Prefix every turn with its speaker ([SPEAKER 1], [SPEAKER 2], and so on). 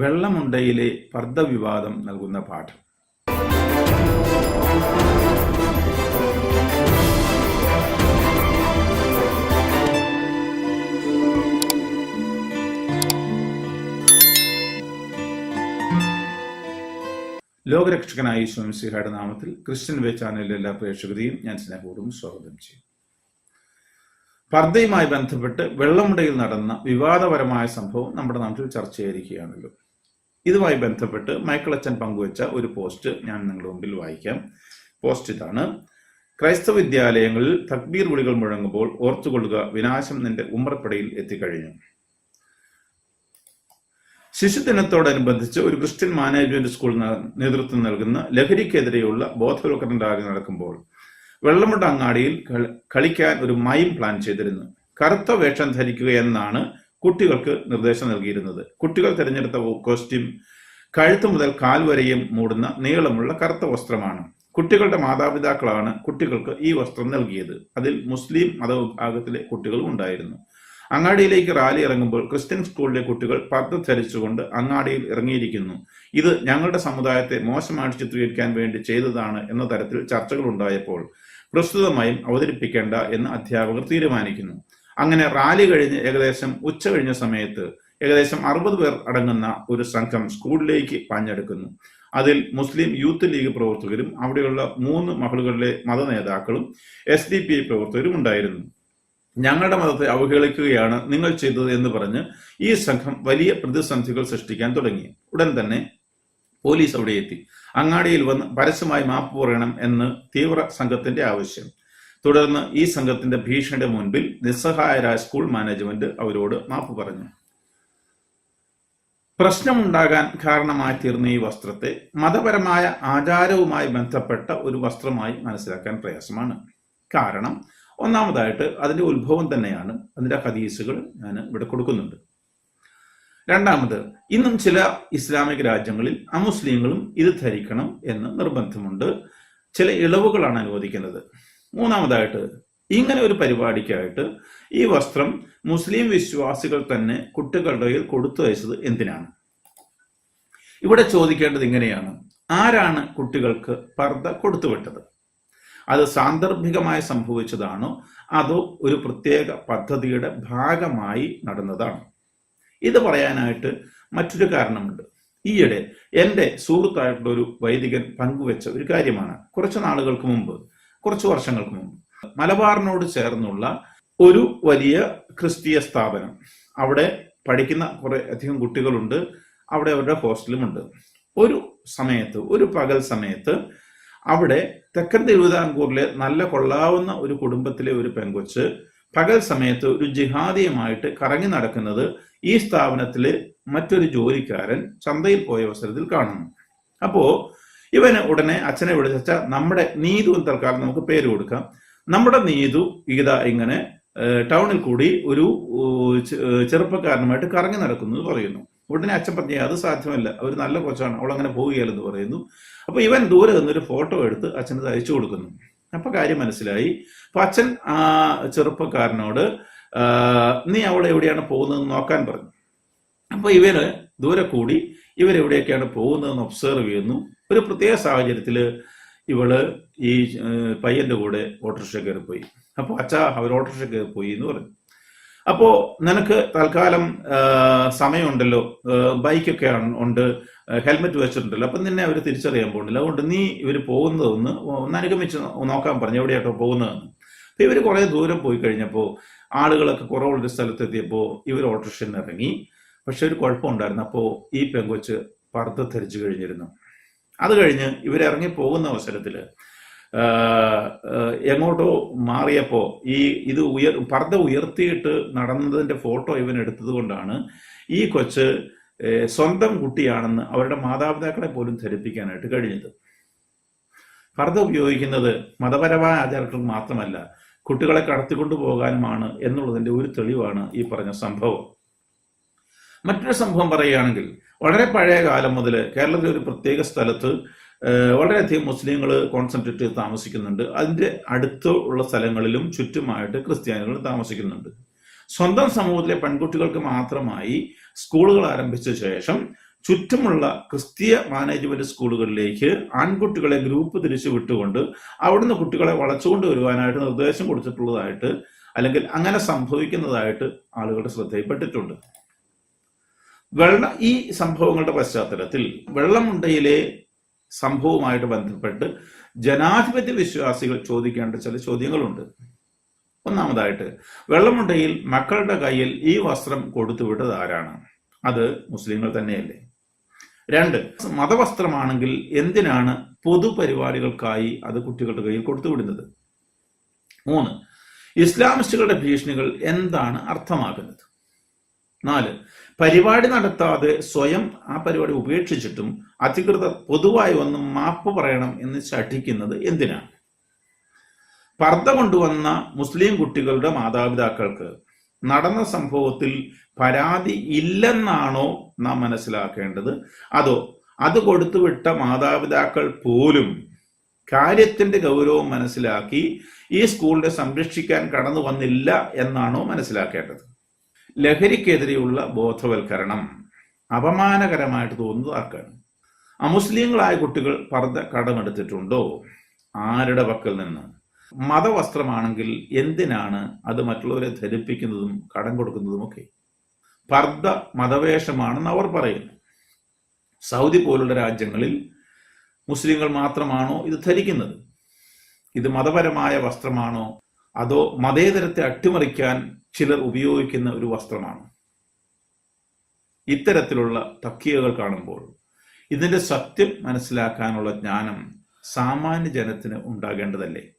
[SPEAKER 1] വെള്ളമുണ്ടയിലെ പർദ്ദവിവാദം നൽകുന്ന പാഠം. ലോകരക്ഷകനായ ഈശ്വംസിഹയുടെ നാമത്തിൽ ക്രിസ്ത്യൻ വേ ചാനലിലെ എല്ലാ പ്രേക്ഷകരെയും ഞാൻ സ്നേഹപൂർവം സ്വാഗതം ചെയ്യും. പർദ്ദയുമായി ബന്ധപ്പെട്ട് വെള്ളമുണ്ടയിൽ നടന്ന വിവാദപരമായ സംഭവം നമ്മുടെ നാട്ടിൽ ചർച്ചയായിരിക്കുകയാണല്ലോ. ഇതുമായി ബന്ധപ്പെട്ട് മൈക്കിൾ അച്ഛൻ പങ്കുവച്ച ഒരു പോസ്റ്റ് ഞാൻ നിങ്ങളുടെ മുമ്പിൽ വായിക്കാം. പോസ്റ്റ് ഇതാണ്. ക്രൈസ്തവ വിദ്യാലയങ്ങളിൽ തക്ബീർ വിളികൾ മുഴങ്ങുമ്പോൾ ഓർത്തുകൊള്ളുക വിനാശം നിന്റെ ഉമ്മറപ്പടയിൽ എത്തിക്കഴിഞ്ഞു. ശിശുദിനത്തോടനുബന്ധിച്ച് ഒരു ക്രിസ്ത്യൻ മാനേജ്മെന്റ് സ്കൂൾ നേതൃത്വം നൽകുന്ന ലഹരിക്കെതിരെയുള്ള ബോധവൽക്കരണ റാലി നടക്കുമ്പോൾ വെള്ളമുണ്ട അങ്ങാടിയിൽ കളിക്കാൻ ഒരു മൈം പ്ലാൻ ചെയ്തിരുന്നു. കറുത്ത വേഷം ധരിക്കുക എന്നാണ് കുട്ടികൾക്ക് നിർദ്ദേശം നൽകിയിരുന്നത്. കുട്ടികൾ തിരഞ്ഞെടുത്ത കോസ്റ്റ്യൂം കഴുത്തു മുതൽ കാൽ വരെയും മൂടുന്ന നീളമുള്ള കറുത്ത വസ്ത്രമാണ്. കുട്ടികളുടെ മാതാപിതാക്കളാണ് കുട്ടികൾക്ക് ഈ വസ്ത്രം നൽകിയത്. അതിൽ മുസ്ലിം മതവിഭാഗത്തിലെ കുട്ടികളും ഉണ്ടായിരുന്നു. അങ്ങാടിയിലേക്ക് റാലി ഇറങ്ങുമ്പോൾ ക്രിസ്ത്യൻ സ്കൂളിലെ കുട്ടികൾ പർദ്ദ ധരിച്ചുകൊണ്ട് അങ്ങാടിയിൽ ഇറങ്ങിയിരിക്കുന്നു. ഇത് ഞങ്ങളുടെ സമുദായത്തെ മോശമായിട്ട് ചിത്രീകരിക്കാൻ വേണ്ടി ചെയ്തതാണ് എന്ന തരത്തിൽ ചർച്ചകൾ ഉണ്ടായപ്പോൾ പ്രസ്തുതമായും അവതരിപ്പിക്കേണ്ട എന്ന് അധ്യാപകർ തീരുമാനിക്കുന്നു. അങ്ങനെ റാലി കഴിഞ്ഞ് ഏകദേശം ഉച്ച കഴിഞ്ഞ സമയത്ത് ഏകദേശം അറുപത് പേർ അടങ്ങുന്ന ഒരു സംഘം സ്കൂളിലേക്ക് പാഞ്ഞെടുക്കുന്നു. അതിൽ മുസ്ലിം യൂത്ത് ലീഗ് പ്രവർത്തകരും അവിടെയുള്ള മൂന്ന് മഹളുകളിലെ മത നേതാക്കളും എസ് ഡി പി ഐ പ്രവർത്തകരും ഉണ്ടായിരുന്നു. ഞങ്ങളുടെ മതത്തെ അവഹേളിക്കുകയാണ് നിങ്ങൾ ചെയ്തത് എന്ന് പറഞ്ഞ് ഈ സംഘം വലിയ പ്രതിസന്ധികൾ സൃഷ്ടിക്കാൻ തുടങ്ങി. ഉടൻ തന്നെ പോലീസ് അവിടെ എത്തി അങ്ങാടിയിൽ വന്ന് പരസ്യമായി മാപ്പ് പറയണം എന്ന് തീവ്ര സംഘത്തിന്റെ ആവശ്യം. തുടർന്ന് ഈ സംഘത്തിന്റെ ഭീഷണിയുടെ മുൻപിൽ നിസ്സഹായരായ സ്കൂൾ മാനേജ്മെന്റ് അവരോട് മാപ്പ് പറഞ്ഞു. പ്രശ്നമുണ്ടാകാൻ കാരണമായി തീർന്ന ഈ വസ്ത്രത്തെ മതപരമായ ആചാരവുമായി ബന്ധപ്പെട്ട ഒരു വസ്ത്രമായി മനസ്സിലാക്കാൻ പ്രയാസമാണ്. കാരണം ഒന്നാമതായിട്ട് അതിന്റെ ഉത്ഭവം തന്നെയാണ് അതിന്റെ ഹദീസുകൾ ഞാൻ ഇവിടെ കൊടുക്കുന്നുണ്ട്. രണ്ടാമത് ഇന്നും ചില ഇസ്ലാമിക രാജ്യങ്ങളിൽ അമുസ്ലിങ്ങളും ഇത് ധരിക്കണം എന്ന് നിർബന്ധമുണ്ട്. ചില ഇളവുകളാണ് അനുവദിക്കുന്നത്. മൂന്നാമതായിട്ട് ഇങ്ങനെ ഒരു പരിപാടിക്കായിട്ട് ഈ വസ്ത്രം മുസ്ലിം വിശ്വാസികൾ തന്നെ കുട്ടികളുടെ കയ്യിൽ കൊടുത്തു അയച്ചത് എന്തിനാണ്? ഇവിടെ ചോദിക്കേണ്ടത് ഇങ്ങനെയാണ്. ആരാണ് കുട്ടികൾക്ക് പർദ്ദ കൊടുത്തുവിട്ടത് അത് സാന്ദർഭികമായി സംഭവിച്ചതാണോ? അതോ ഒരു പ്രത്യേക പദ്ധതിയുടെ ഭാഗമായി നടന്നതാണോ? ഇത് പറയാനായിട്ട് മറ്റൊരു കാരണമുണ്ട്. ഈയിടെ എന്റെ സുഹൃത്തായിട്ടുള്ള ഒരു വൈദികൻ പങ്കുവെച്ച ഒരു കാര്യമാണ്. കുറച്ച് നാളുകൾക്ക് മുമ്പ് കുറച്ച് വർഷങ്ങൾക്ക് മുമ്പ്. മലബാറിനോട് ചേർന്നുള്ള ഒരു വലിയ ക്രിസ്തീയ സ്ഥാപനം. അവിടെ പഠിക്കുന്ന കുറെ അധികം കുട്ടികളുണ്ട്. അവിടെ അവരുടെ ഹോസ്റ്റലുമുണ്ട്. ഒരു സമയത്ത് ഒരു പകൽ സമയത്ത് അവിടെ തെക്കൻ തിരുവിതാംകൂറിലെ നല്ല കൊള്ളാവുന്ന ഒരു കുടുംബത്തിലെ ഒരു പെങ്കൊച്ച് പകൽ സമയത്ത് ഒരു ജിഹാദിയുമായിട്ട് കറങ്ങി നടക്കുന്നത് ഈ സ്ഥാപനത്തിലെ മറ്റൊരു ജോലിക്കാരൻ ചന്തയിൽ പോയ അവസരത്തിൽ കാണുന്നു. അപ്പോ ഇവന് ഉടനെ അച്ഛനെ വിളിച്ച നമ്മുടെ നീതു എന്ന് തൽക്കാലം നമുക്ക് പേര് കൊടുക്കാം. നമ്മുടെ നീതു ഗീത ഇങ്ങനെ ടൗണിൽ കൂടി ഒരു ചെറുപ്പക്കാരനുമായിട്ട് കറങ്ങി നടക്കുന്നു പറയുന്നു. ഉടനെ അച്ഛൻ പറഞ്ഞു അത് സാധ്യമല്ല. അവർ നല്ല കൊച്ചാണ്. അവൾ അങ്ങനെ പോവുകയല്ലെന്ന് പറയുന്നു. അപ്പൊ ഇവൻ ദൂരെ നിന്നൊരു ഫോട്ടോ എടുത്ത് അച്ഛന് അയച്ചു കൊടുക്കുന്നു. അപ്പൊ കാര്യം മനസ്സിലായി. അപ്പൊ അച്ഛൻ ആ ചെറുപ്പക്കാരനോട് നീ അവൾ എവിടെയാണ് പോകുന്നതെന്ന് നോക്കാൻ പറഞ്ഞു. അപ്പൊ ഇവർ ദൂരെ കൂടി ഇവരെവിടെയൊക്കെയാണ് പോകുന്നതെന്ന് ഒബ്സർവ് ചെയ്യുന്നു. ഒരു പ്രത്യേക സാഹചര്യത്തിൽ ഇവൾ ഈ പയ്യന്റെ കൂടെ ഓട്ടോറിക്ഷ കയറി പോയി അപ്പോൾ അച്ഛ അവർ ഓട്ടോറിക്ഷ കയറി പോയി എന്ന് പറഞ്ഞു അപ്പോൾ നിനക്ക് തൽക്കാലം സമയമുണ്ടല്ലോ. ബൈക്കൊക്കെ ഉണ്ട്. ഹെൽമെറ്റ് വെച്ചിട്ടുണ്ടല്ലോ. അപ്പം നിന്നെ അവർ തിരിച്ചറിയാൻ പോകുന്നില്ല. അതുകൊണ്ട് നീ ഇവർ പോകുന്നതൊന്ന് ഒന്ന് നോക്കാൻ പറഞ്ഞു എവിടെയാട്ടോ പോകുന്നതെന്ന്. അപ്പം ഇവർ കുറേ ദൂരം പോയി കഴിഞ്ഞപ്പോൾ ആളുകളൊക്കെ കുറവുള്ള സ്ഥലത്തെത്തിയപ്പോൾ ഇവർ ഓട്ടോറിക്ഷയിൽ ഇറങ്ങി. പക്ഷെ ഒരു കുഴപ്പമുണ്ടായിരുന്നു. അപ്പോൾ ഈ പെങ്കൊച്ച് പർദ്ദ ധരിച്ചു കഴിഞ്ഞിരുന്നു. അത് കഴിഞ്ഞ് ഇവരിറങ്ങി പോകുന്ന അവസരത്തിൽ എങ്ങോട്ടോ മാറിയപ്പോൾ ഈ ഇത് ഉയർ പർദ്ദ ഉയർത്തിയിട്ട് നടന്നതിന്റെ ഫോട്ടോ ഇവൻ എടുത്തതുകൊണ്ടാണ് ഈ കൊച്ച് സ്വന്തം കുട്ടിയാണെന്ന് അവരുടെ മാതാപിതാക്കളെ പോലും ധരിപ്പിക്കാനായിട്ട് കഴിഞ്ഞത്. പർദ്ദ ഉപയോഗിക്കുന്നത് മതപരമായ ആചാരങ്ങൾക്ക് മാത്രമല്ല കുട്ടികളെ കടത്തിക്കൊണ്ടു പോകാനുമാണ് എന്നുള്ളതിന്റെ ഒരു തെളിവാണ് ഈ പറഞ്ഞ സംഭവം. മറ്റൊരു സംഭവം പറയുകയാണെങ്കിൽ വളരെ പഴയ കാലം മുതൽ കേരളത്തിലെ ഒരു പ്രത്യേക സ്ഥലത്ത് വളരെയധികം മുസ്ലിങ്ങൾ കോൺസെൻട്രേറ്റ് ചെയ്ത് താമസിക്കുന്നുണ്ട്. അതിന്റെ അടുത്ത് ഉള്ള സ്ഥലങ്ങളിലും ചുറ്റുമായിട്ട് ക്രിസ്ത്യാനികൾ താമസിക്കുന്നുണ്ട്. സ്വന്തം സമൂഹത്തിലെ പെൺകുട്ടികൾക്ക് മാത്രമായി സ്കൂളുകൾ ആരംഭിച്ച ശേഷം ചുറ്റുമുള്ള ക്രിസ്തീയ മാനേജ്മെന്റ് സ്കൂളുകളിലേക്ക് ആൺകുട്ടികളെ ഗ്രൂപ്പ് തിരിച്ചു വിട്ടുകൊണ്ട് അവിടുന്ന് കുട്ടികളെ വളച്ചുകൊണ്ട് വരുവാനായിട്ട് നിർദ്ദേശം കൊടുത്തിട്ടുള്ളതായിട്ട് അല്ലെങ്കിൽ അങ്ങനെ സംഭവിക്കുന്നതായിട്ട് ആളുകളുടെ ശ്രദ്ധയിൽപ്പെട്ടിട്ടുണ്ട് വെള്ള ഈ സംഭവങ്ങളുടെ പശ്ചാത്തലത്തിൽ വെള്ളമുണ്ടയിലെ സംഭവവുമായിട്ട് ബന്ധപ്പെട്ട് ജനാധിപത്യ വിശ്വാസികൾ ചോദിക്കേണ്ട ചില ചോദ്യങ്ങളുണ്ട്. ഒന്നാമതായിട്ട് വെള്ളമുണ്ടയിൽ മക്കളുടെ കയ്യിൽ ഈ വസ്ത്രം കൊടുത്തുവിട്ടത് ആരാണ്? അത് മുസ്ലിങ്ങൾ തന്നെയല്ലേ? രണ്ട് മതവസ്ത്രമാണെങ്കിൽ എന്തിനാണ് പൊതുപരിപാടികൾക്കായി അത് കുട്ടികളുടെ കയ്യിൽ കൊടുത്തുവിടുന്നത് മൂന്ന് ഇസ്ലാമിസ്റ്റുകളുടെ ഭീഷണികൾ എന്താണ് അർത്ഥമാക്കുന്നത്? നാല്. പരിപാടി നടത്താതെ സ്വയം ആ പരിപാടി ഉപേക്ഷിച്ചിട്ടും അധികൃതർ പൊതുവായി വന്ന് മാപ്പ് പറയണം എന്ന് ശഠിക്കുന്നത് എന്തിനാണ്? പർദ്ദ കൊണ്ടുവന്ന മുസ്ലിം കുട്ടികളുടെ മാതാപിതാക്കൾക്ക് നടന്ന സംഭവത്തിൽ പരാതി ഇല്ലെന്നാണോ നാം മനസ്സിലാക്കേണ്ടത്? അതോ അത് കൊടുത്തുവിട്ട മാതാപിതാക്കൾ പോലും കാര്യത്തിന്റെ ഗൗരവം മനസ്സിലാക്കി ഈ സ്കൂളിനെ സംരക്ഷിക്കാൻ കടന്നു വന്നില്ല എന്നാണോ മനസ്സിലാക്കേണ്ടത്? ലഹരിക്കെതിരെയുള്ള ബോധവൽക്കരണം അപമാനകരമായിട്ട് തോന്നുന്നത് ആർക്കാണ്? അമുസ്ലിങ്ങളായ കുട്ടികൾ പർദ്ദ കടമെടുത്തിട്ടുണ്ടോ? ആരുടെ പക്കൽ നിന്ന്? മതവസ്ത്രമാണെങ്കിൽ എന്തിനാണ് അത് മറ്റുള്ളവരെ ധരിപ്പിക്കുന്നതും കടം കൊടുക്കുന്നതുമൊക്കെ പർദ്ദ മതവേഷമാണെന്ന് അവർ പറയുന്നു. സൗദി പോലുള്ള രാജ്യങ്ങളിൽ മുസ്ലിങ്ങൾ മാത്രമാണോ ഇത് ധരിക്കുന്നത്? ഇത് മതപരമായ വസ്ത്രമാണോ അതോ മതേതരത്തെ അട്ടിമറിക്കാൻ ചിലർ ഉപയോഗിക്കുന്ന ഒരു വസ്ത്രമാണ്. ഇത്തരത്തിലുള്ള തക്കിയകൾ കാണുമ്പോൾ ഇതിന്റെ സത്യം മനസ്സിലാക്കാനുള്ള ജ്ഞാനം സാമാന്യ ജനത്തിന് ഉണ്ടാകേണ്ടതല്ലേ?